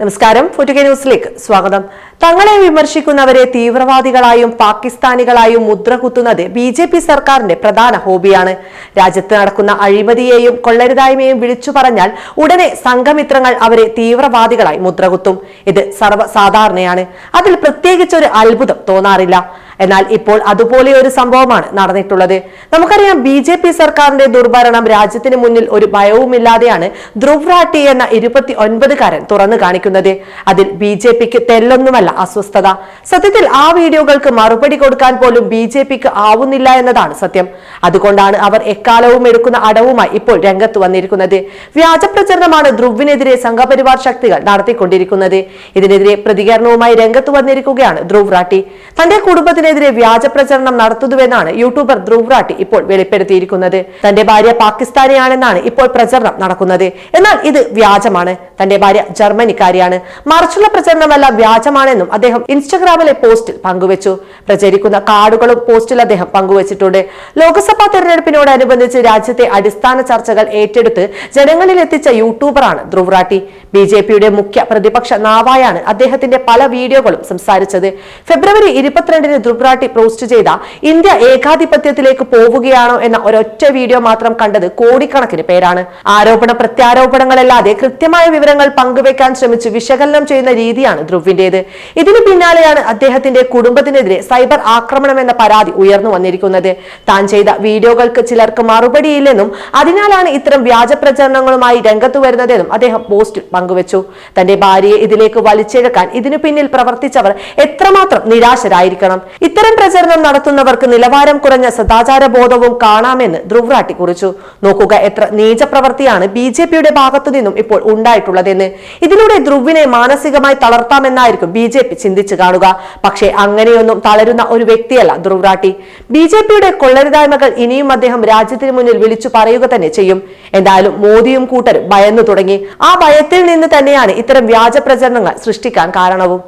നമസ്കാരം. ഫുറ്റുകെ ന്യൂസിലേക്ക് സ്വാഗതം. തങ്ങളെ വിമർശിക്കുന്നവരെ തീവ്രവാദികളായും പാകിസ്ഥാനികളായും മുദ്ര കുത്തുന്നത് ബി ജെ പി സർക്കാരിന്റെ പ്രധാന ഹോബിയാണ്. രാജ്യത്ത് നടക്കുന്ന അഴിമതിയെയും കൊള്ളരുതായ്മയും വിളിച്ചു പറഞ്ഞാൽ ഉടനെ സംഘമിത്രങ്ങൾ അവരെ തീവ്രവാദികളായി മുദ്രകുത്തും. ഇത് സർവസാധാരണയാണ്. അതിൽ പ്രത്യേകിച്ചൊരു അത്ഭുതം തോന്നാറില്ല. എന്നാൽ ഇപ്പോൾ അതുപോലെ ഒരു സംഭവമാണ് നടന്നിട്ടുള്ളത്. നമുക്കറിയാം ബി ജെ പി സർക്കാരിന്റെ ദുർഭരണം രാജ്യത്തിന് മുന്നിൽ ഒരു ഭയവുമില്ലാതെയാണ് ധ്രുവ് റാട്ടി എന്ന ഇരുപത്തി ഒൻപതുകാരൻ തുറന്നു കാണിക്കുന്നത്. അതിൽ ബി ജെ പിക്ക് തെല്ലൊന്നുമല്ല അസ്വസ്ഥത. സത്യത്തിൽ ആ വീഡിയോകൾക്ക് മറുപടി കൊടുക്കാൻ പോലും ബി ജെ പിക്ക് ആവുന്നില്ല എന്നതാണ് സത്യം. അതുകൊണ്ടാണ് അവർ എക്കാലവും എടുക്കുന്ന അടവുമായി ഇപ്പോൾ രംഗത്ത് വന്നിരിക്കുന്നത്. വ്യാജ പ്രചരണമാണ് ധ്രുവിനെതിരെ സംഘപരിവാർ ശക്തികൾ നടത്തിക്കൊണ്ടിരിക്കുന്നത്. ഇതിനെതിരെ പ്രതികരണവുമായി രംഗത്ത് വന്നിരിക്കുകയാണ് ധ്രുവ് റാട്ടി. തന്റെ കുടുംബത്തിനെതിരെ വ്യാജ പ്രചരണം നടത്തുന്നുവെന്നാണ് യൂട്യൂബർ ധ്രുവ് റാട്ടി ഇപ്പോൾ വെളിപ്പെടുത്തിയിരിക്കുന്നത്. തന്റെ ഭാര്യ പാകിസ്ഥാനിയാണെന്നാണ് ഇപ്പോൾ പ്രചരണം നടക്കുന്നത്. എന്നാൽ ഇത് വ്യാജമാണ്. തന്റെ ഭാര്യ ജർമ്മനിക്കാരിയാണ്. മറിച്ചുള്ള പ്രചരണമല്ല വ്യാജമാണെന്നും അദ്ദേഹം ഇൻസ്റ്റഗ്രാമിലെ പോസ്റ്റിൽ പങ്കുവച്ചു. പ്രചരിക്കുന്ന കാർഡുകളും പോസ്റ്റിൽ അദ്ദേഹം പങ്കുവച്ചിട്ടുണ്ട്. ലോക്സഭാ തെരഞ്ഞെടുപ്പിനോടനുബന്ധിച്ച് രാജ്യത്തെ അടിസ്ഥാന ചർച്ചകൾ ഏറ്റെടുത്ത് ജനങ്ങളിൽ എത്തിച്ച യൂട്യൂബറാണ് ധ്രുവ് റാട്ടി ബി ജെ പിയുടെ മുഖ്യ പ്രതിപക്ഷ നാവായാണ് അദ്ദേഹത്തിന്റെ പല വീഡിയോകളും സംസാരിച്ചത്. ഫെബ്രുവരി ഇരുപത്തിരണ്ടിന് ധ്രുവ് റാട്ടി പോസ്റ്റ് ചെയ്ത ഇന്ത്യ ഏകാധിപത്യത്തിലേക്ക് പോവുകയാണോ എന്ന ഒരൊറ്റ വീഡിയോ മാത്രം കണ്ടത് കോടിക്കണക്കിന് പേരാണ്. ആരോപണ പ്രത്യാരോപണങ്ങളല്ലാതെ കൃത്യമായ വിവരങ്ങൾ പങ്കുവെക്കാൻ ശ്രമിച്ച് വിശകലനം ചെയ്യുന്ന രീതിയാണ് ധ്രുവിന്റേത്. ഇതിനു പിന്നാലെയാണ് അദ്ദേഹത്തിന്റെ കുടുംബത്തിനെതിരെ സൈബർ ആക്രമണം എന്ന പരാതി ഉയർന്നു വന്നിരിക്കുന്നത്. താൻ ചെയ്ത വീഡിയോകൾക്ക് ചിലർക്ക് മറുപടിയില്ലെന്നും അതിനാലാണ് ഇത്തരം വ്യാജ പ്രചരണങ്ങളുമായി രംഗത്ത് വരുന്നതെന്നും അദ്ദേഹം പോസ്റ്റിൽ പങ്കുവച്ചു. തന്റെ ഭാര്യയെ ഇതിലേക്ക് വലിച്ചിഴക്കാൻ ഇതിനു പിന്നിൽ പ്രവർത്തിച്ചവർ എത്രമാത്രം നിരാശരായിരിക്കണം? ഇത്തരം പ്രചരണം നടത്തുന്നവർക്ക് നിലവാരം കുറഞ്ഞ സദാചാര ബോധവും കാണാമെന്ന് ധ്രുവ് റാട്ടി കുറിച്ചു. നോക്കുക എത്ര നീച പ്രവൃത്തിയാണ് ബി ജെ പിയുടെ ഭാഗത്തു നിന്നും ഇപ്പോൾ ഉണ്ടായിട്ടുള്ളതെന്ന് ഇതിലൂടെ ധ്രുവിനെ മാനസികമായി തളർത്താമെന്നായിരിക്കും ബി ജെ പി ചിന്തിച്ചു കാണുക. പക്ഷേ അങ്ങനെയൊന്നും തളരുന്ന ഒരു വ്യക്തിയല്ല ധ്രുവ് റാട്ടി ബി ജെ പിയുടെ കൊള്ളരുതായ്മകൾ ഇനിയും അദ്ദേഹം രാജ്യത്തിന് മുന്നിൽ വിളിച്ചു പറയുക തന്നെ ചെയ്യും. എന്തായാലും മോദിയും കൂട്ടരും ഭയന്നു തുടങ്ങി. ആ ഭയത്തിൽ നിന്ന് തന്നെയാണ് ഇത്തരം വ്യാജ പ്രചരണങ്ങൾ സൃഷ്ടിക്കാൻ കാരണവും.